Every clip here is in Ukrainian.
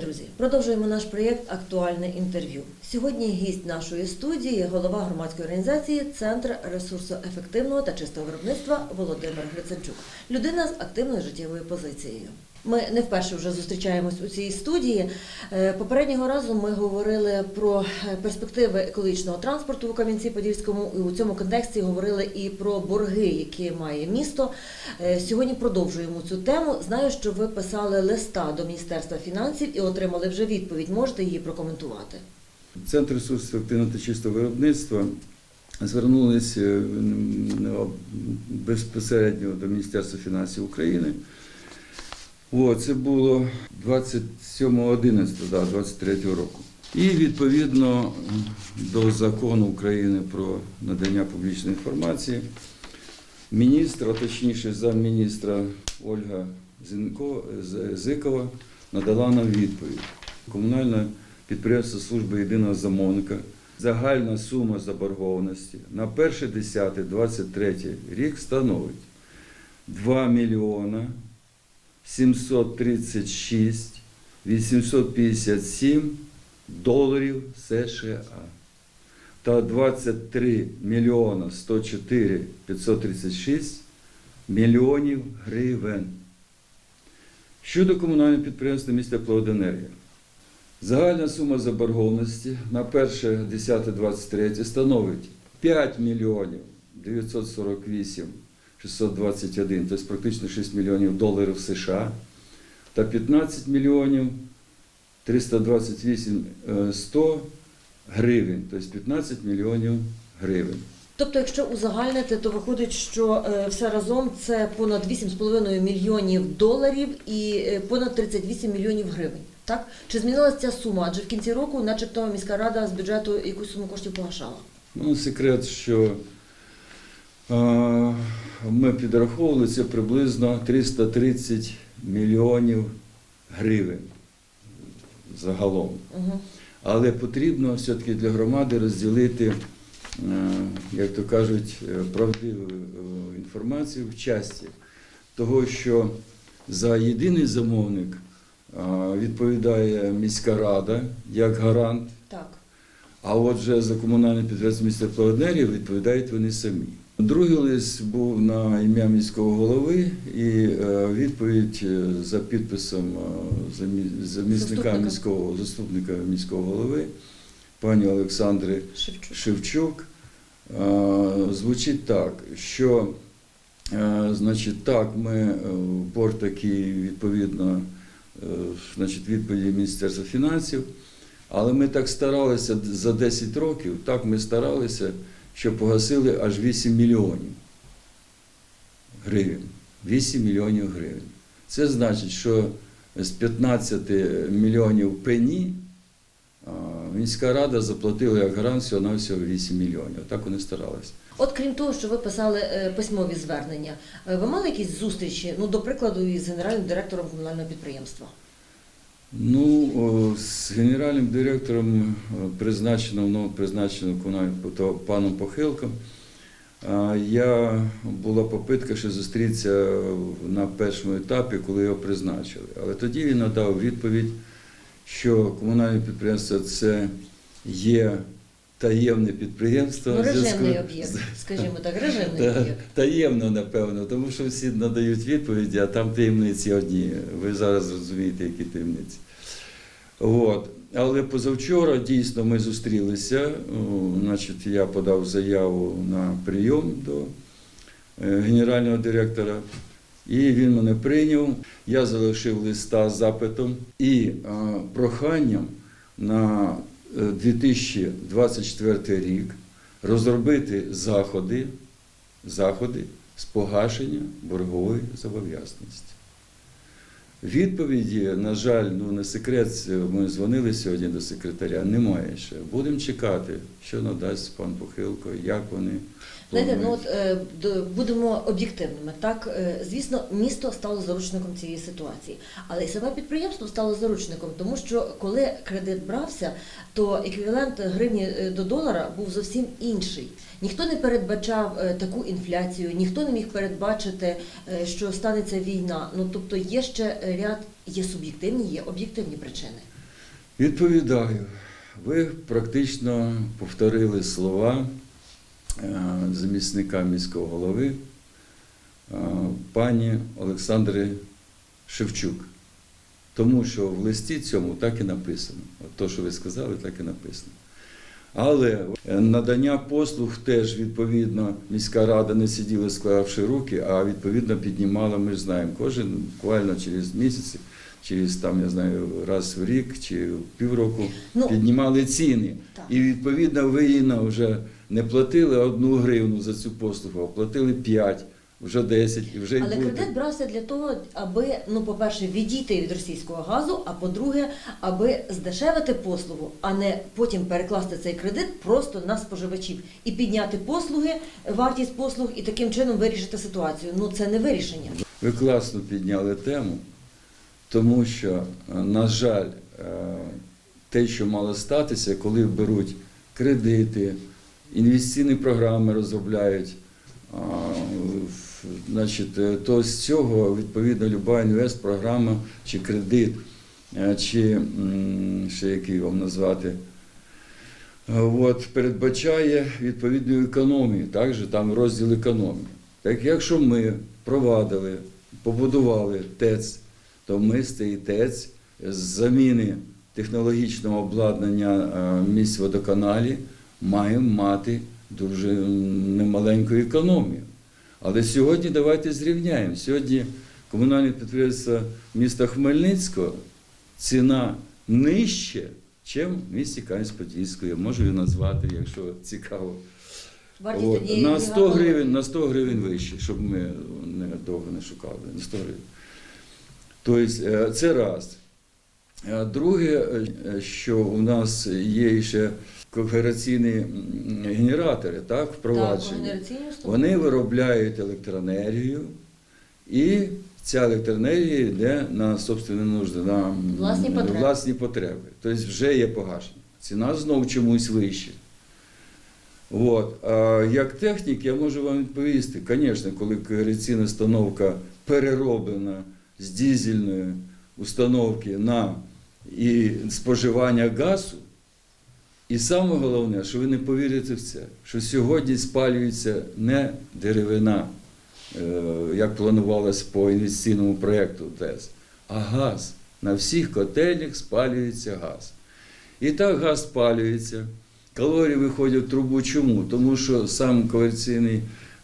Друзі! Продовжуємо наш проєкт Актуальне інтерв'ю. Сьогодні гість нашої студії, голова громадської організації Центр ресурсоефективного та чистого виробництва Володимир Гриценчук. Людина з активною життєвою позицією. Ми не вперше вже зустрічаємось у цій студії. Е, Попереднього разу ми говорили про е, перспективи екологічного транспорту у Кам'янці-Подільському. І у цьому контексті говорили і про борги, які має місто. Е, Сьогодні продовжуємо цю тему. Знаю, що ви писали листа до Міністерства фінансів і отримали вже відповідь. Можете її прокоментувати? Центр ресурсів активного та чистого виробництва звернулися безпосередньо до Міністерства фінансів України. О, це було 27.11 да, 23 року. І відповідно до закону України про надання публічної інформації, міністр, а точніше замміністра Ольга Зінко, Зикова надала нам відповідь. Комунальне підприємство служби єдиного замовника. Загальна сума заборгованості на 1.10.23 рік становить 2 мільйона 736 857 доларів США та 23 мільйона 104 536 мільйонів гривень. Щодо комунального підприємства міста Плоденергія. Загальна сума заборгованості на 1.10.23 становить 5 мільйонів 948 621, тобто практично 6 мільйонів доларів США, та 15 мільйонів 328 е, 100 гривень, тобто 15 мільйонів гривень. Тобто, якщо узагальнити, то виходить, що е, все разом це понад 8,5 мільйонів доларів і е, понад 38 мільйонів гривень. Так чи змінилася ця сума? Адже в кінці року, начебто, міська рада з бюджету якусь суму коштів погашала. Ну, секрет, що е, ми підраховували це приблизно 330 мільйонів гривень загалом. Але потрібно все-таки для громади розділити, е, як то кажуть, е, правдиву е, інформацію в часті того, що за єдиний замовник е, відповідає міська рада як гарант. Так. А отже, за комунальне підприємство міста Плавнерія відповідають вони самі. Другий лист був на ім'я міського голови і е, відповідь е, за підписом е, замісника міського заступника міського голови пані Олександри Шевчук. Шевчук звучить так, що значить, так, ми борг такий відповідно значить, відповіді Міністерства фінансів, але ми так старалися за 10 років, так ми старалися, що погасили аж 8 мільйонів гривень. 8 мільйонів гривень. Це значить, що з 15 мільйонів пені міська рада заплатила як гарант всього на всього 8 мільйонів. Так вони старалися. От крім того, що ви писали е, письмові звернення, е, ви мали якісь зустрічі, ну, до прикладу, із генеральним директором комунального підприємства? Ну, з генеральним директором о, призначено, ну, призначено паном Похилком. Я була попитка ще зустрітися на першому етапі, коли його призначили. Але тоді він надав відповідь, що комунальне підприємство це є таємне підприємство. Ну, режимний об'єкт, скажімо так, режимний об'єкт. Таємно, напевно, тому що всі надають відповіді, а там таємниці одні. Ви зараз розумієте, які таємниці. От. Але позавчора дійсно ми зустрілися. Значить, я подав заяву на прийом до е, генерального директора, і він мене прийняв. Я залишив листа з запитом і проханням на 2024 рік розробити заходи, заходи з погашення боргової зобов'язаності. Відповіді, на жаль, ну не секрет, ми дзвонили сьогодні до секретаря, немає ще. Будемо чекати, що надасть пан Похилко, як вони. Знаєте, ну от е, будемо об'єктивними. Так, е, звісно, місто стало заручником цієї ситуації, але і саме підприємство стало заручником, тому що коли кредит брався, то еквівалент гривні е, до долара був зовсім інший. Ніхто не передбачав е, таку інфляцію, ніхто не міг передбачити, е, що станеться війна. Ну тобто є ще ряд є суб'єктивні, є об'єктивні причини. Відповідаю. Ви практично повторили слова замісника міського голови е, пані Олександри Шевчук. Тому що в листі цьому так і написано. От то, що ви сказали, так і написано. Але е, надання послуг теж відповідно міська рада не сиділа, склавши руки, а відповідно піднімала, ми ж знаємо, кожен буквально через місяці, через там, я знаю, раз в рік чи півроку Ну, піднімали ціни. так. І відповідно ви вже не платили одну гривну за цю послугу, а платили 5, вже 10 і вже Але буде. кредит брався для того, аби, ну, по-перше, відійти від російського газу, а по-друге, аби здешевити послугу, а не потім перекласти цей кредит просто на споживачів і підняти послуги, вартість послуг і таким чином вирішити ситуацію. Ну це не вирішення. Ви класно підняли тему, тому що, е, на жаль, е, те, що мало статися, коли беруть кредити, інвестиційні програми розробляють, значить, е, то з цього відповідно люба інвестпрограма чи кредит, чи ще який вам назвати. От, передбачає відповідну економію, також там розділ економії. Так якщо ми провадили, побудували ТЕЦ, то ми з з заміни технологічного обладнання е, місць водоканалі маємо мати дуже немаленьку економію. Але сьогодні давайте зрівняємо. Сьогодні комунальне підприємство міста Хмельницького ціна нижче, ніж в місті Кам'янець-Подільської. Можу її назвати, якщо цікаво. От, на 100 гривень, на 100 гривень вище, щоб ми не довго не шукали. На 100 гривень. Тобто е, це раз. Е, Друге, е, що у нас є ще когераційні генератори, так, впроваджені. Вони виробляють електроенергію, і ця електроенергія йде на собственні нужди, на Власні потреби. власні потреби. Тобто вже є погашення. Ціна знову чомусь вища. От. А як технік я можу вам відповісти, звісно, коли корекційна установка перероблена з дизельної установки на і споживання газу, і саме головне, що ви не повірите в це, що сьогодні спалюється не деревина, е, як планувалось по інвестиційному проєкту ТЕС, а газ. На всіх котельнях спалюється газ. І так газ спалюється. Калорії виходять в трубу. Чому? Тому що сам коерційний,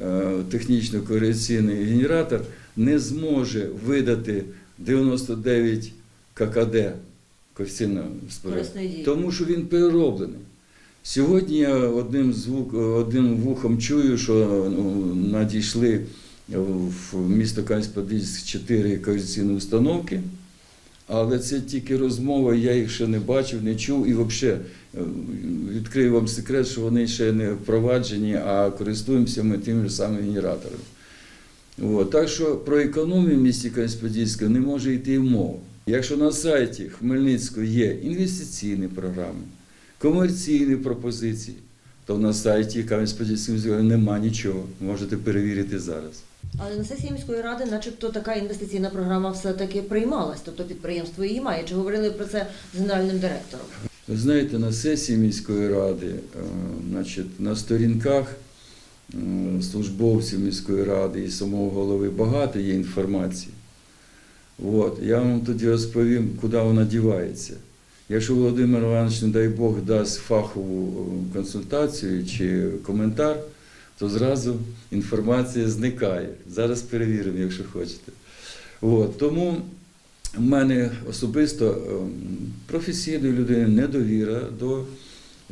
е, технічно-коерційний генератор не зможе видати 99 ККД споживання. Тому що він перероблений. Сьогодні я одним, звук, одним вухом чую, що ну, надійшли в місто Кам'янець-Подільськ чотири коаліційні установки, але це тільки розмова, я їх ще не бачив, не чув і взагалі відкрию вам секрет, що вони ще не впроваджені, а користуємося ми тим же самим генератором. От. Так що про економію в місті Кам'янець-Подільська не може йти мова. Якщо на сайті Хмельницького є інвестиційні програми, комерційні пропозиції, то на сайті Кам'янець-Подільського нема нічого. Можете перевірити зараз. Але на сесії міської ради, начебто, така інвестиційна програма все-таки приймалась, тобто підприємство її має. Чи говорили про це з генеральним директором? Ви знаєте, на сесії міської ради, е, значить, на сторінках службовців міської ради і самого голови багато є інформації. От, я вам тоді розповім, куди вона дівається. Якщо Володимир Іванович, не дай Бог, дасть фахову е, консультацію чи коментар, то зразу інформація зникає. Зараз перевіримо, якщо хочете. От, тому в мене особисто ем, професійної людини недовіра до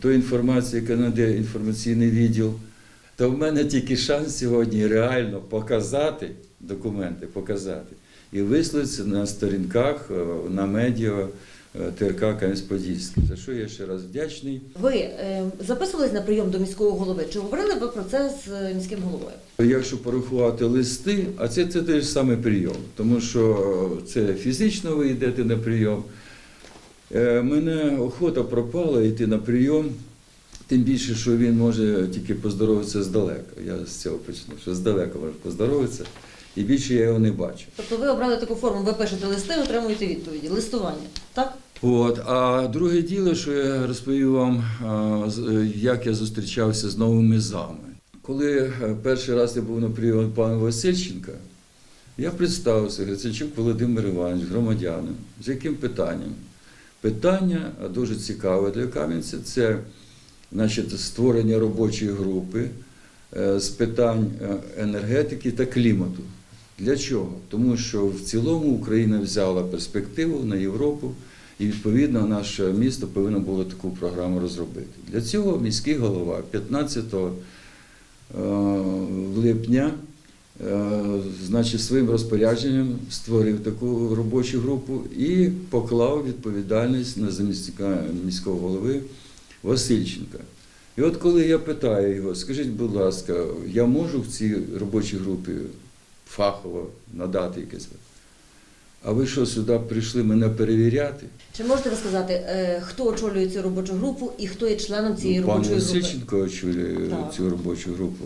тої інформації, яка надає інформаційний відділ. То в мене тільки шанс сьогодні реально показати документи, показати і висловитися на сторінках, е, на медіа е, ТРК Кам'янець-Подільський, за що я ще раз вдячний. Ви е, записувались на прийом до міського голови? Чи говорили ви про це з міським головою? Якщо порахувати листи, а це, це той ж самий прийом, тому що це фізично ви йдете на прийом. Мене охота пропала йти на прийом, тим більше, що він може тільки поздоровитися здалека. Я з цього почну, що здалека може поздоровитися. і більше я його не бачу. Тобто ви обрали таку форму, ви пишете листи, отримуєте відповіді. Листування, так? От. А друге діло, що я розповів вам, як я зустрічався з новими зами. Коли е, перший раз я був на прийомі пана Васильченка, я представився, Гриценчук Володимир Іванович, громадянин. З яким питанням? Питання дуже цікаве для Кам'янця це значить, створення робочої групи е, з питань е, енергетики та клімату. Для чого? Тому що в цілому Україна взяла перспективу на Європу, і відповідно наше місто повинно було таку програму розробити. Для цього міський голова 15 е, липня значить, своїм розпорядженням створив таку робочу групу і поклав відповідальність на замісника міського голови Васильченка. І от коли я питаю його, скажіть, будь ласка, я можу в цій робочій групі фахово надати якесь. А ви що сюди прийшли мене перевіряти? Чи можете ви сказати, е, хто очолює цю робочу групу і хто є членом цієї Ну, Пан робочої групи? Васильченко очолює Так. цю робочу групу.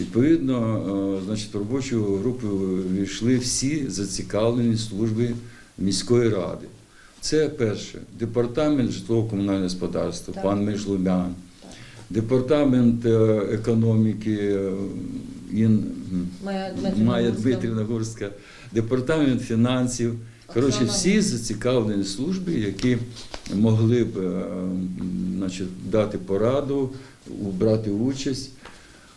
Відповідно, е, значить, в робочу групу війшли всі зацікавлені служби міської ради. Це перше, департамент житлово-комунального господарства, Так. пан Межлумян, департамент е, економіки е, Ін, Майя Дмитрівна Майя Гурська. Департамент фінансів. Коротше, всі зацікавлені служби, які могли б е, значить, дати пораду, брати участь.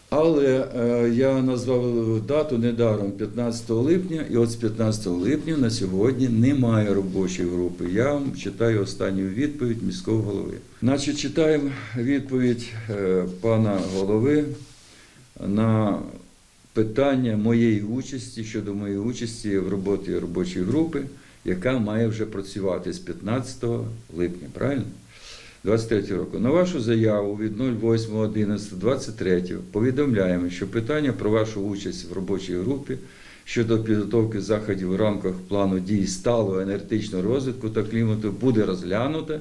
Але е, я назвав дату недаром 15 липня, і от з 15 липня на сьогодні немає робочої групи. Я вам читаю останню відповідь міського голови. Значить, читаємо відповідь е, пана голови на питання моєї участі щодо моєї участі в роботі робочої групи, яка має вже працювати з 15 липня, правильно? 23 року. На вашу заяву від 08.11.23 повідомляємо, що питання про вашу участь в робочій групі щодо підготовки заходів в рамках плану дій сталого енергетичного розвитку та клімату буде розглянуто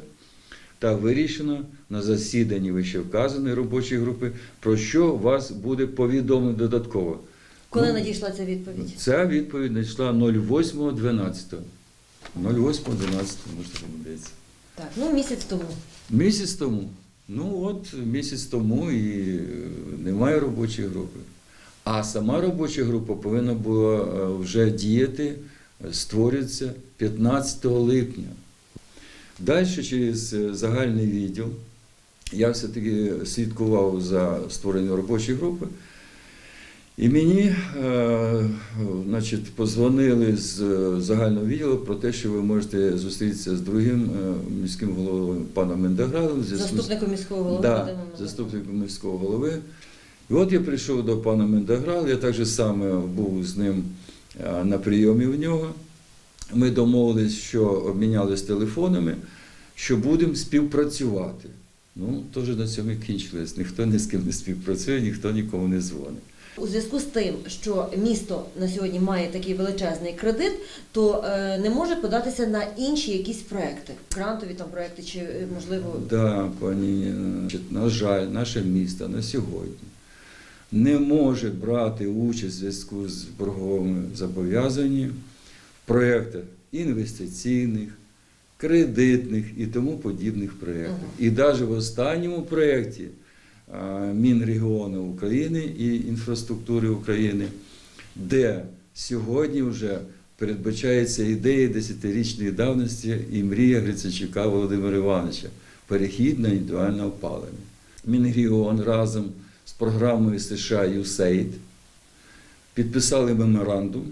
та вирішено на засіданні вищевказаної робочої групи, про що вас буде повідомлено додатково. Коли Ну, надійшла ця відповідь? Ця відповідь надійшла 08.12. 08.12, можете помилитися. Так, ну місяць тому. Місяць тому. Ну от місяць тому і е, немає робочої групи. А сама робоча група повинна була е, вже діяти, е, створюється 15 липня. Далі через загальний відділ я все-таки слідкував за створенням робочої групи. І мені е, значить, позвонили з е, загального відділу про те, що ви можете зустрітися з другим е, міським головою паном Мендеградом. Заступником міського голови Да, заступником міського голови. І от я прийшов до пана Мендеграда, я так же саме був з ним на прийомі в нього. Ми домовились, що обмінялись телефонами, що будемо співпрацювати. Ну, теж на цьому і кінчилось. Ніхто ні з ким не співпрацює, ніхто нікому не дзвонить. У зв'язку з тим, що місто на сьогодні має такий величезний кредит, то е, не може податися на інші якісь проекти, грантові там проекти, чи е, можливо Да, пані, на жаль, наше місто на сьогодні не може брати участь в зв'язку з борговими зобов'язаннями в проєктах інвестиційних, кредитних і тому подібних проєктах. Мгм. І навіть в останньому проєкті Мінрегіону України і інфраструктури України, де сьогодні вже передбачається ідея десятирічної давності і мрія Гриценчука Володимира Івановича перехід на індивідуальне опалення. Мінрегіон разом з програмою США USAID підписали меморандум,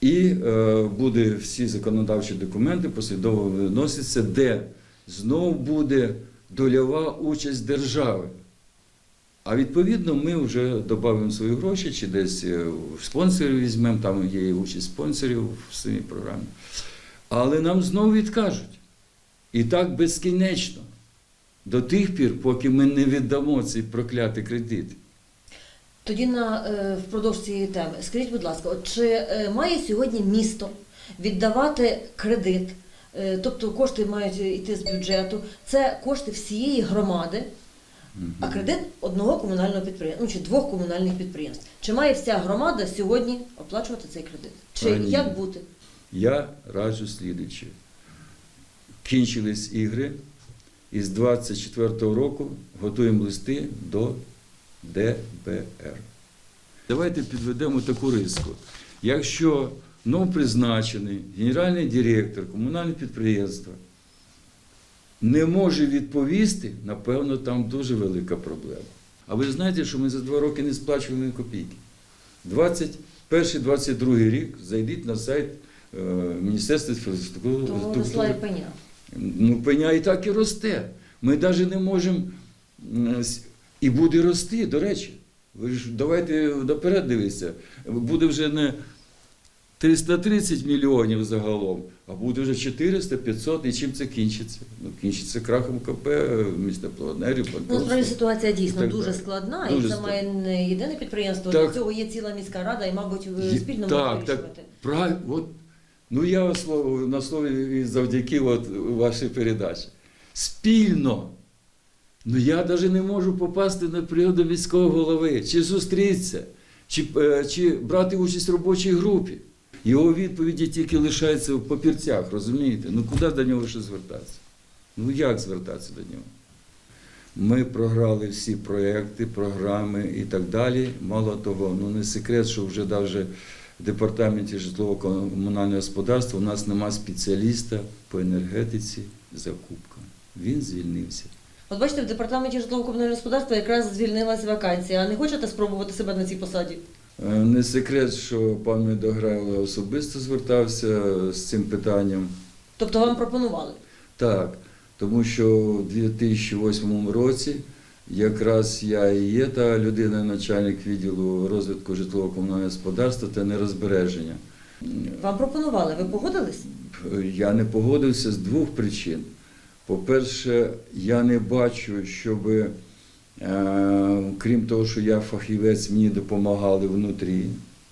і е, буде всі законодавчі документи послідовно виносяться, де знов буде дольова участь держави. А відповідно ми вже додамо свої гроші, чи десь е, спонсорів візьмемо, там є участь спонсорів в своїй програмі. Але нам знову відкажуть. І так безкінечно. До тих пір, поки ми не віддамо цей проклятий кредит. тоді на е, впродовж цієї теми. Скажіть, будь ласка, от чи е, має сьогодні місто віддавати кредит? Е, Тобто кошти мають йти з бюджету. Це кошти всієї громади. а кредит одного комунального підприємства, ну чи двох комунальних підприємств. Чи має вся громада сьогодні оплачувати цей кредит? Чи А, ні. як бути? Я раджу слідуюче. Кінчились ігри, і з 24-го року готуємо листи до ДБР. Давайте підведемо таку риску. Якщо новопризначений генеральний директор комунального підприємства не може відповісти, напевно, там дуже велика проблема. А ви знаєте, що ми за два роки не сплачували копійки. 21-22 рік зайдіть на сайт е, Міністерства інфраструктури. То росла і пеня. Ну, пеня і так і росте. Ми навіть не можемо. І буде рости, до речі. Ви ж давайте наперед дивіться. Буде вже не 330 мільйонів загалом, а буде вже 400, 500. І чим це кінчиться? Ну, кінчиться крахом КП, міста планерів, Ну, насправді ситуація дійсно дуже далі. складна, Дуже і це складна. має не єдине підприємство. Так. Для цього є ціла міська рада, і, мабуть, спільно так, так. вирішувати. Правильно, от, ну я слово, на слові завдяки от вашій передачі. Спільно. Ну я навіть не можу попасти на прийом до міського голови, чи зустрітися, чи, е, чи брати участь в робочій групі. Його відповіді тільки лишаються в папірцях, розумієте? Ну куди до нього ще звертатися? Ну як звертатися до нього? Ми програли всі проекти, програми і так далі. Мало того, ну не секрет, що вже навіть в департаменті житлово-комунального господарства у нас нема спеціаліста по енергетиці закупка. Він звільнився. От бачите, в департаменті житлово-комунального господарства якраз звільнилась вакансія. А не хочете спробувати себе на цій посаді? Е, Не секрет, що пан Медограйло особисто звертався з цим питанням. Тобто вам пропонували? Так, тому що у 2008 році якраз я і є та людина, начальник відділу розвитку житлово-комунального господарства та нерозбереження. Вам пропонували, ви погодились? Я не погодився з двох причин. По-перше, я не бачу, щоб, е, крім того, що я фахівець, мені допомагали внутрі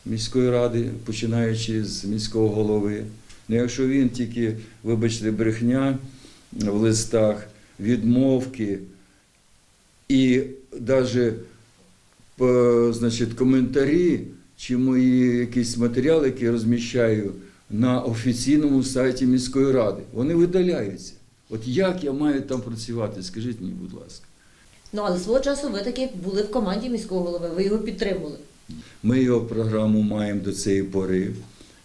міської ради, починаючи з міського голови. Ну, якщо він тільки, вибачте, брехня в листах, відмовки і навіть значить, коментарі чи мої якісь матеріали, які я розміщаю на офіційному сайті міської ради, вони видаляються. От як я маю там працювати? Скажіть мені, будь ласка. Ну але свого часу ви таки були в команді міського голови, ви його підтримували. Ми його програму маємо до цієї пори,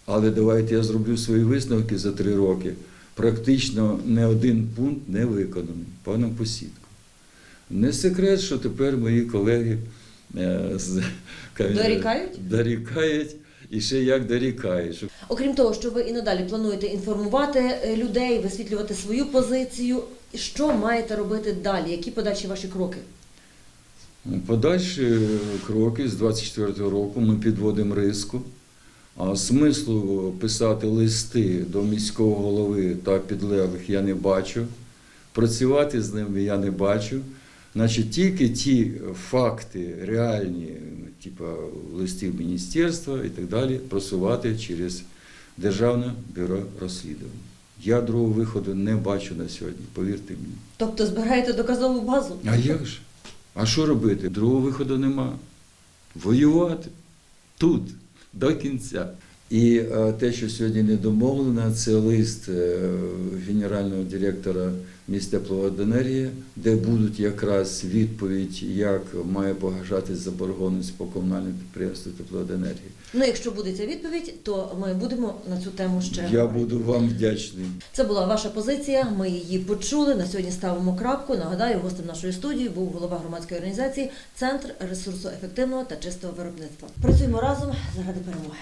але давайте я зроблю свої висновки за три роки. Практично не один пункт не виконаний паном Посідко. Не секрет, що тепер мої колеги е, з- Дорікають? дорікають і ще як дорікають. Окрім того, що ви і надалі плануєте інформувати е, людей, висвітлювати свою позицію, що маєте робити далі? Які подальші ваші кроки? Подальші кроки з 24-го року ми підводимо риску. А смислу писати листи до міського голови та підлеглих я не бачу. Працювати з ними я не бачу. Значить, тільки ті факти реальні, типу листів міністерства і так далі, просувати через Державне бюро розслідувань. Я другого виходу не бачу на сьогодні, повірте мені. Тобто збираєте доказову базу? А як ж? А що робити? Другого виходу нема. Воювати тут, до кінця. І е, те, що сьогодні не домовлено, це лист е, генерального директора міськтепловоденергії, де будуть якраз відповідь, як має погашатись заборгованість по комунальному підприємству тепловоденергії. Ну, якщо буде ця відповідь, то ми будемо на цю тему ще. Я буду вам вдячний. Це була ваша позиція. Ми її почули. На сьогодні ставимо крапку. Нагадаю, гостем нашої студії був голова громадської організації Центр ресурсоефективного та чистого виробництва. Працюємо разом заради перемоги.